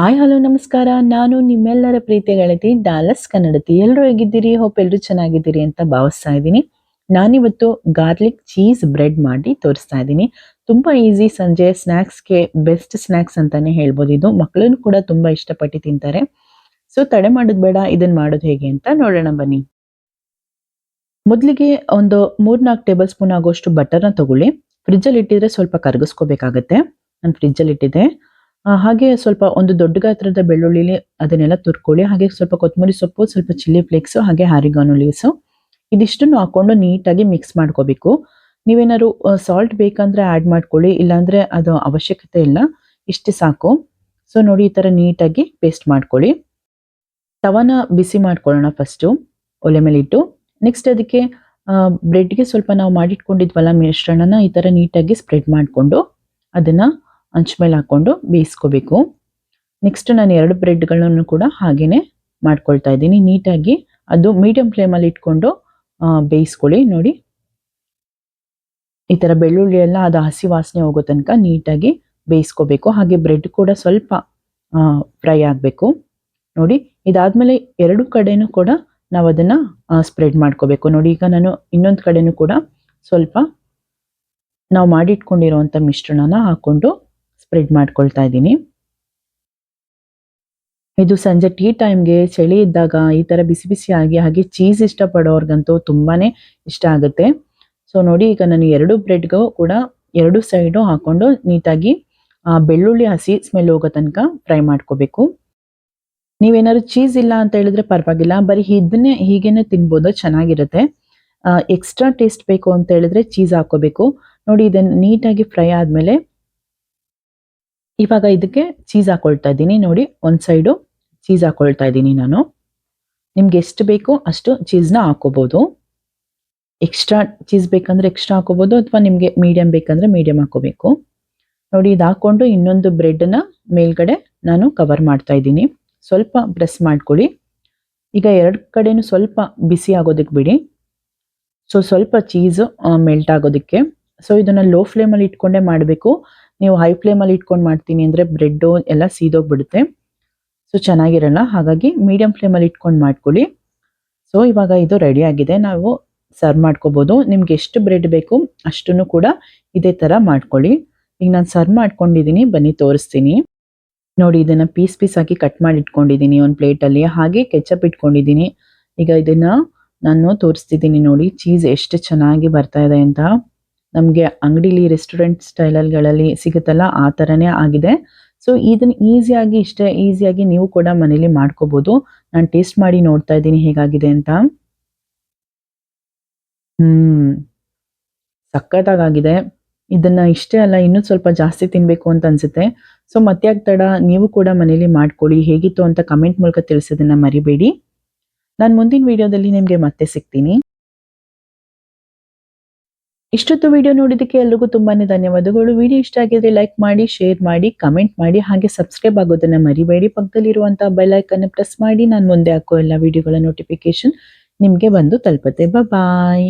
Hi hello ನಮಸ್ಕಾರ. ನಾನು ನಿಮ್ಮೆಲ್ಲರ ಪ್ರೀತಿಯ ಡಾಲಸ್ ಕನ್ನಡತಿ. ಎಲ್ಲರೂ ಹೇಗಿದ್ದೀರಿ? ಹೋಪ್ ಎಲ್ಲರೂ ಚೆನ್ನಾಗಿದ್ದೀರಿ ಅಂತ ಭಾವಿಸ್ತಾ ಇದ್ದೀನಿ. ನಾನಿವತ್ತು ಗಾರ್ಲಿಕ್ ಚೀಸ್ ಬ್ರೆಡ್ ಮಾಡಿ ತೋರಿಸ್ತಾ ಇದ್ದೀನಿ. ತುಂಬಾ ಈಸಿ ಸಂಜೆ ಸ್ನ್ಯಾಕ್ಸ್ಗೆ ಬೆಸ್ಟ್ ಸ್ನ್ಯಾಕ್ಸ್ ಅಂತಾನೆ ಹೇಳ್ಬೋದು ಇದು. ಮಕ್ಕಳನ್ನು ಕೂಡ ತುಂಬಾ ಇಷ್ಟಪಟ್ಟು ತಿಂತಾರೆ. ಸೊ ತಡೆ ಮಾಡೋದು ಬೇಡ ಇದನ್ನ ಮಾಡೋದು ಹೇಗೆ ಅಂತ ನೋಡೋಣ ಬನ್ನಿ. ಮೊದಲಿಗೆ ಒಂದು ಮೂರ್ನಾಲ್ಕು ಟೇಬಲ್ ಸ್ಪೂನ್ ಆಗುವಷ್ಟು ಬಟರ್ನ ತಗೊಳ್ಳಿ. ಫ್ರಿಜ್ಜಲ್ಲಿ ಇಟ್ಟಿದ್ರೆ ಸ್ವಲ್ಪ ಕರಗಿಸ್ಕೋಬೇಕಾಗತ್ತೆ. ನಾನು ಫ್ರಿಜ್ಜಲ್ಲಿ ಇಟ್ಟಿದ್ದೆ. ಹಾಗೆ ಸ್ವಲ್ಪ ಒಂದು ದೊಡ್ಡ ಗಾತ್ರದ ಬೆಳ್ಳುಳ್ಳಿಲಿ ಅದನ್ನೆಲ್ಲ ತುರ್ಕೊಳ್ಳಿ. ಹಾಗೆ ಸ್ವಲ್ಪ ಕೊತ್ತಂಬರಿ ಸೊಪ್ಪು, ಸ್ವಲ್ಪ ಚಿಲ್ಲಿ ಫ್ಲೇಕ್ಸ್, ಹಾಗೆ ಹಾರಿಗಾನು ಲೀವ್ಸು. ಇದಿಷ್ಟನ್ನು ಹಾಕೊಂಡು ನೀಟಾಗಿ ಮಿಕ್ಸ್ ಮಾಡ್ಕೋಬೇಕು. ನೀವೇನಾದ್ರು ಸಾಲ್ಟ್ ಬೇಕಂದ್ರೆ ಆ್ಯಡ್ ಮಾಡ್ಕೊಳ್ಳಿ, ಇಲ್ಲಾಂದ್ರೆ ಅದು ಅವಶ್ಯಕತೆ ಇಲ್ಲ. ಇಷ್ಟು ಸಾಕು. ಸೊ ನೋಡಿ ಈ ಥರ ನೀಟಾಗಿ ಪೇಸ್ಟ್ ಮಾಡ್ಕೊಳ್ಳಿ. ತವನ ಬಿಸಿ ಮಾಡ್ಕೊಳ್ಳೋಣ ಫಸ್ಟು ಒಲೆ ಮೇಲೆ ಇಟ್ಟು. ನೆಕ್ಸ್ಟ್ ಅದಕ್ಕೆ ಬ್ರೆಡ್ಗೆ ಸ್ವಲ್ಪ ನಾವು ಮಾಡಿಟ್ಕೊಂಡಿದ್ವಲ್ಲ ಮಿಶ್ರಣನ, ಈ ಥರ ನೀಟಾಗಿ ಸ್ಪ್ರೆಡ್ ಮಾಡಿಕೊಂಡು ಅದನ್ನು ಮೇಲೆ ಹಾಕ್ಕೊಂಡು ಬೇಯಿಸ್ಕೋಬೇಕು. ನೆಕ್ಸ್ಟ್ ನಾನು ಎರಡು ಬ್ರೆಡ್ಗಳನ್ನು ಕೂಡ ಹಾಗೆಯೇ ಮಾಡ್ಕೊಳ್ತಾ ಇದ್ದೀನಿ. ನೀಟಾಗಿ ಅದು ಮೀಡಿಯಂ ಫ್ಲೇಮಲ್ಲಿ ಇಟ್ಕೊಂಡು ಬೇಯಿಸ್ಕೊಳ್ಳಿ. ನೋಡಿ. ಈ ಥರ ಬೆಳ್ಳುಳ್ಳಿ ಎಲ್ಲ ಅದು ಹಸಿ ವಾಸನೆ ಹೋಗೋ ತನಕ ನೀಟಾಗಿ ಬೇಯಿಸ್ಕೋಬೇಕು. ಹಾಗೆ ಬ್ರೆಡ್ ಕೂಡ ಸ್ವಲ್ಪ ಫ್ರೈ ಆಗಬೇಕು. ನೋಡಿ, ಇದಾದಮೇಲೆ ಎರಡು ಕಡೆನೂ ಕೂಡ ನಾವು ಅದನ್ನು ಸ್ಪ್ರೆಡ್ ಮಾಡ್ಕೋಬೇಕು. ನೋಡಿ, ಈಗ ನಾನು ಇನ್ನೊಂದು ಕಡೆನೂ ಕೂಡ ಸ್ವಲ್ಪ ನಾವು ಮಾಡಿಟ್ಕೊಂಡಿರೋವಂಥ ಮಿಶ್ರಣನ ಹಾಕೊಂಡು ಸ್ಪ್ರೆಡ್ ಮಾಡ್ಕೊಳ್ತಾ ಇದ್ದೀನಿ. ಇದು ಸಂಜೆ ಟೀ ಟೈಮ್ಗೆ ಚಳಿ ಇದ್ದಾಗ ಈ ಥರ ಬಿಸಿ ಬಿಸಿ ಆಗಿ, ಹಾಗೆ ಚೀಸ್ ಇಷ್ಟಪಡೋರ್ಗಂತೂ ತುಂಬಾನೇ ಇಷ್ಟ ಆಗುತ್ತೆ. ಸೊ ನೋಡಿ, ಈಗ ನಾನು ಎರಡು ಬ್ರೆಡ್ಗೂ ಕೂಡ ಎರಡು ಸೈಡು ಹಾಕೊಂಡು ನೀಟಾಗಿ ಬೆಳ್ಳುಳ್ಳಿ, ಹಸಿ ಸ್ಮೆಲ್ ಹೋಗೋ ತನಕ ಫ್ರೈ ಮಾಡ್ಕೋಬೇಕು. ನೀವೇನಾದ್ರು ಚೀಸ್ ಇಲ್ಲ ಅಂತ ಹೇಳಿದ್ರೆ ಪರವಾಗಿಲ್ಲ, ಬರೀ ಇದನ್ನೇ, ಹೀಗೇನೆ ತಿನ್ಬೋದು, ಚೆನ್ನಾಗಿರುತ್ತೆ. ಎಕ್ಸ್ಟ್ರಾ ಟೇಸ್ಟ್ ಬೇಕು ಅಂತ ಹೇಳಿದ್ರೆ ಚೀಸ್ ಹಾಕೋಬೇಕು. ನೋಡಿ, ಇದನ್ನು ನೀಟಾಗಿ ಫ್ರೈ ಆದ್ಮೇಲೆ ಇವಾಗ ಇದಕ್ಕೆ ಚೀಸ್ ಹಾಕೊಳ್ತಾ ಇದ್ದೀನಿ. ನೋಡಿ, ಒಂದು ಸೈಡು ಚೀಸ್ ಹಾಕೊಳ್ತಾ ಇದ್ದೀನಿ ನಾನು. ನಿಮ್ಗೆ ಎಷ್ಟು ಬೇಕೋ ಅಷ್ಟು ಚೀಸ್ನ ಹಾಕೋಬೋದು. ಎಕ್ಸ್ಟ್ರಾ ಚೀಸ್ ಬೇಕಂದ್ರೆ ಎಕ್ಸ್ಟ್ರಾ ಹಾಕೋಬೋದು, ಅಥವಾ ನಿಮಗೆ ಮೀಡಿಯಂ ಬೇಕಂದ್ರೆ ಮೀಡಿಯಂ ಹಾಕೋಬೇಕು. ನೋಡಿ, ಇದು ಹಾಕೊಂಡು ಇನ್ನೊಂದು ಬ್ರೆಡ್ನ ಮೇಲ್ಗಡೆ ನಾನು ಕವರ್ ಮಾಡ್ತಾ ಇದ್ದೀನಿ. ಸ್ವಲ್ಪ ಪ್ರೆಸ್ ಮಾಡ್ಕೊಳ್ಳಿ. ಈಗ ಎರಡು ಕಡೆನೂ ಸ್ವಲ್ಪ ಬಿಸಿ ಆಗೋದಕ್ಕೆ ಬಿಡಿ. ಸೊ ಸ್ವಲ್ಪ ಚೀಸು ಮೆಲ್ಟ್ ಆಗೋದಕ್ಕೆ. ಸೊ ಇದನ್ನ ಲೋ ಫ್ಲೇಮಲ್ಲಿ ಇಟ್ಕೊಂಡೇ ಮಾಡಬೇಕು. ನೀವು ಹೈ ಫ್ಲೇಮಲ್ಲಿ ಇಟ್ಕೊಂಡು ಮಾಡ್ತೀನಿ ಅಂದರೆ ಬ್ರೆಡ್ಡು ಎಲ್ಲ ಸೀದೋಗ್ಬಿಡುತ್ತೆ. ಸೊ ಚೆನ್ನಾಗಿರಲ್ಲ. ಹಾಗಾಗಿ ಮೀಡಿಯಂ ಫ್ಲೇಮಲ್ಲಿ ಇಟ್ಕೊಂಡು ಮಾಡ್ಕೊಳ್ಳಿ. ಸೊ ಇವಾಗ ಇದು ರೆಡಿ ಆಗಿದೆ. ನಾವು ಸರ್ವ್ ಮಾಡ್ಕೋಬೋದು. ನಿಮ್ಗೆ ಎಷ್ಟು ಬ್ರೆಡ್ ಬೇಕು ಅಷ್ಟನ್ನು ಕೂಡ ಇದೇ ಥರ ಮಾಡ್ಕೊಳ್ಳಿ. ಈಗ ನಾನು ಸರ್ವ್ ಮಾಡ್ಕೊಂಡಿದ್ದೀನಿ ಬನ್ನಿ, ತೋರಿಸ್ತೀನಿ. ನೋಡಿ, ಇದನ್ನ ಪೀಸ್ ಪೀಸ್ ಹಾಕಿ ಕಟ್ ಮಾಡಿ ಇಟ್ಕೊಂಡಿದ್ದೀನಿ ಒಂದು ಪ್ಲೇಟಲ್ಲಿ ಹಾಗೆ ಕೆಚಪ್ ಇಟ್ಕೊಂಡಿದ್ದೀನಿ ಈಗ ಇದನ್ನ ನಾನು ತೋರಿಸ್ತಿದ್ದೀನಿ ನೋಡಿ ಚೀಸ್ ಎಷ್ಟು ಚೆನ್ನಾಗಿ ಬರ್ತಾ ಇದೆ ಅಂತ. ನಮಗೆ ಅಂಗಡಿಲಿ ರೆಸ್ಟೋರೆಂಟ್ ಸ್ಟೈಲಲ್ಗಳಲ್ಲಿ ಸಿಗುತ್ತಲ್ಲ, ಆ ಥರನೇ ಆಗಿದೆ. ಸೊ ಇದನ್ನು ಈಸಿಯಾಗಿ ಇಷ್ಟೇ ಈಸಿಯಾಗಿ ನೀವು ಕೂಡ ಮನೇಲಿ ಮಾಡ್ಕೋಬೋದು. ನಾನು ಟೇಸ್ಟ್ ಮಾಡಿ ನೋಡ್ತಾ ಇದ್ದೀನಿ ಹೇಗಾಗಿದೆ ಅಂತ. ಹ್ಮ್. ಸಖತ್ತಾಗಿದೆ ಇದನ್ನ ಇಷ್ಟೇ ಅಲ್ಲ, ಇನ್ನೂ ಸ್ವಲ್ಪ ಜಾಸ್ತಿ ತಿನ್ಬೇಕು ಅಂತ ಅನ್ಸುತ್ತೆ. ಸೊ ಮತ್ತೆ ತಡ, ನೀವು ಕೂಡ ಮನೇಲಿ ಮಾಡ್ಕೊಳ್ಳಿ. ಹೇಗಿತ್ತು ಅಂತ ಕಮೆಂಟ್ ಮೂಲಕ ತಿಳಿಸೋದನ್ನ ಮರಿಬೇಡಿ. ನಾನು ಮುಂದಿನ ವಿಡಿಯೋದಲ್ಲಿ ನಿಮಗೆ ಮತ್ತೆ ಸಿಗ್ತೀನಿ. ಇಷ್ಟೊತ್ತು ವಿಡಿಯೋ ನೋಡಿದ್ದಕ್ಕೆ ಎಲ್ಲರಿಗೂ ತುಂಬಾನೇ ಧನ್ಯವಾದಗಳು. ವಿಡಿಯೋ ಇಷ್ಟ ಆಗಿದ್ರೆ ಲೈಕ್ ಮಾಡಿ ಶೇರ್ ಮಾಡಿ ಕಮೆಂಟ್ ಮಾಡಿ, ಹಾಗೆ ಸಬ್ಸ್ಕ್ರೈಬ್ ಆಗೋದನ್ನ ಮರಿಬೇಡಿ. ಪಕ್ಕದಲ್ಲಿರುವಂತಹ ಬೆಲ್ಲೈಕನ್ನು ಪ್ರೆಸ್ ಮಾಡಿ, ನಾನು ಮುಂದೆ ಹಾಕೋ ಎಲ್ಲ ವಿಡಿಯೋಗಳ ನೋಟಿಫಿಕೇಶನ್ ನಿಮಗೆ ಬಂದು ತಲುಪುತ್ತೆ. ಬಾಯ್